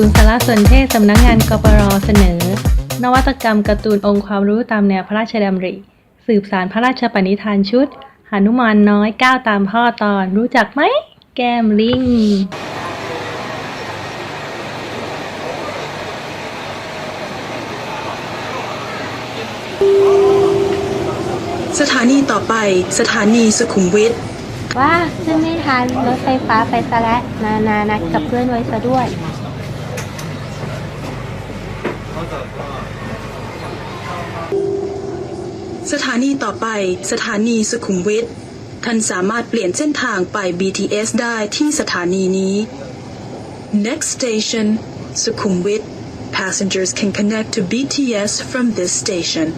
ศูนย์สารสนเทศสำนักงงานกปรเสนอ นวัตกรรมการ์ตูนองค์ความรู้ตามแนวพระราชดำริ สืบสารพระราชปณิธานชุดหนุมานน้อยก้าวตามพ่อตอนรู้จักไหม แก้มลิงสถานีต่อไปสถานีสุขุมวิทว่าขึ้นไม่ทันรถไฟฟ้าไปซะแล้วนานานัดกับเพื่อนไว้ซะด้วย สถานีต่อไปสถานีสุขุมวิท ท่านสามารถเปลี่ยนเส้นทางไป BTS ได้ที่สถานีนี้ Next station สุขุมวิท Passengers can connect to BTS from this station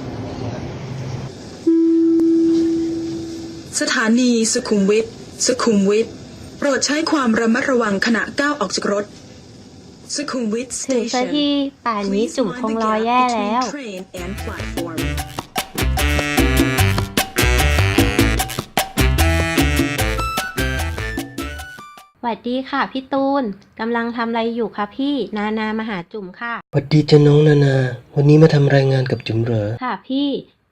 สถานีสุขุมวิท สุขุมวิท โปรดใช้ความระมัดระวังขณะก้าวออกจากรถ ถึงซะ station ที่ป่านนี้จุ่มคงรอแย่แล้ว Train and platform หวัดดีค่ะพี่ตูน กำลังทำอะไรอยู่คะพี่ นานามาหาจุ่มค่ะหวัดดีจ้ะน้องนานา วันนี้มาทำรายงานกับจุ๋มเหรอ ค่ะพี่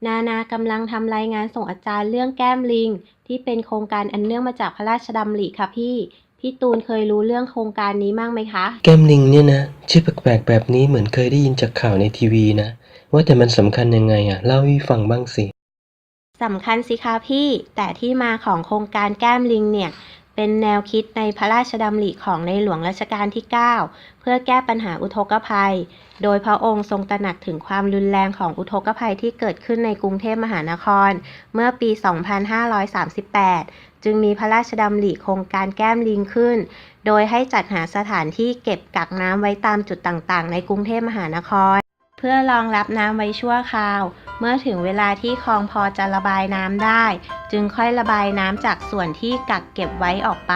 นานากำลังทำรายงานส่งอาจารย์เรื่องแก้มลิง ที่เป็นโครงการอันเนื่องมาจากพระราชดำริค่ะพี่ พี่ตูนเคยรู้เรื่องโครงการนี้มั่งไหมคะ แก้มลิงเนี่ยนะชื่อแปลกๆแบบนี้เหมือนเคยได้ยินจากข่าวในทีวีนะ ว่าแต่มันสำคัญยังไงอะเล่าให้ฟังบ้างสิสำคัญสิคะพี่ แต่ที่มาของโครงการแก้มลิงเนี่ย เป็นแนวคิดในพระราชดำริของในหลวงรัชกาลที่ 9 เพื่อแก้ปัญหาอุทกภัย โดยพระองค์ทรงตระหนักถึงความรุนแรงของอุทกภัยที่เกิดขึ้นในกรุงเทพมหานคร เมื่อปี 2538 จึงมีพระราชดำริโครงการแก้มลิงขึ้น โดยให้จัดหาสถานที่เก็บกักน้ำไว้ตามจุดต่างๆ ในกรุงเทพมหานคร เพื่อรองรับน้ำไว้ชั่วคราว เมื่อถึงเวลาที่คลองพอจะระบายน้ำได้ จึงค่อยระบายน้ำจากส่วนที่กักเก็บไว้ออกไป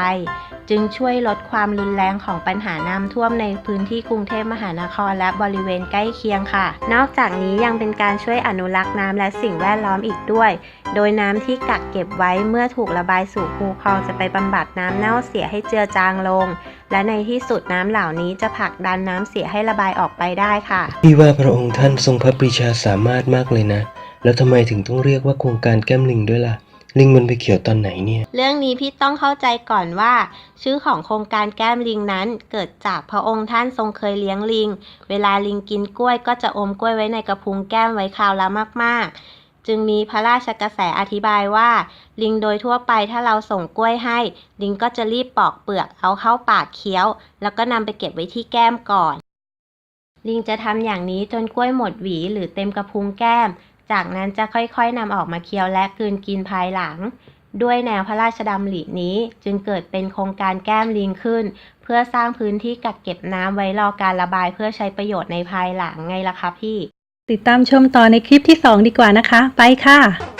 จึงช่วยลดความรุนแรงของปัญหาน้ำท่วมในพื้นที่กรุงเทพมหานครและบริเวณใกล้เคียงค่ะ นอกจากนี้ยังเป็นการช่วยอนุรักษ์น้ำและสิ่งแวดล้อมอีกด้วย โดยน้ำที่กักเก็บไว้เมื่อถูกระบายสู่คูคลองจะไปบำบัดน้ำเน่าเสียให้เจือจางลง และในที่สุดน้ำเหล่านี้จะผลักดันน้ำเสียให้ระบายออกไปได้ค่ะพี่ว่าพระองค์ท่านทรงพระปรีชาสามารถมากเลยนะ แล้วทำไมถึงต้องเรียกว่าโครงการแก้มลิงด้วยล่ะ ลิงมันไปเขียวตอนไหนเนี่ย เรื่องนี้พี่ต้องเข้าใจก่อนว่า ชื่อของโครงการแก้มลิงนั้น เกิดจากพระองค์ท่านทรงเคยเลี้ยงลิง เวลาลิงกินกล้วยก็จะอมกล้วยไว้ในกระพุ้งแก้มไว้คราวละมาก ๆ จึงมีพระราชกระแสอธิบายว่า ลิงโดยทั่วไปถ้าเราส่งกล้วยให้ ลิงก็จะรีบปอกเปลือกเอาเข้าปากเคี้ยว แล้วก็นำไปเก็บไว้ที่แก้มก่อนลิงจะทำอย่างนี้จนกล้วยหมดหวีหรือเต็มกระพุ้งแก้ม จากนั้นจะค่อยๆนำออกมาเคี้ยวและกลืนกินภายหลัง ด้วยแนวพระราชดำรินี้จึงเกิดเป็นโครงการแก้มลิงขึ้น เพื่อสร้างพื้นที่กักเก็บน้ำไว้รอการระบายเพื่อใช้ประโยชน์ในภายหลังไงล่ะคะพี่ ติดตามชมต่อในคลิปที่ 2 ดีกว่านะคะ ไปค่ะ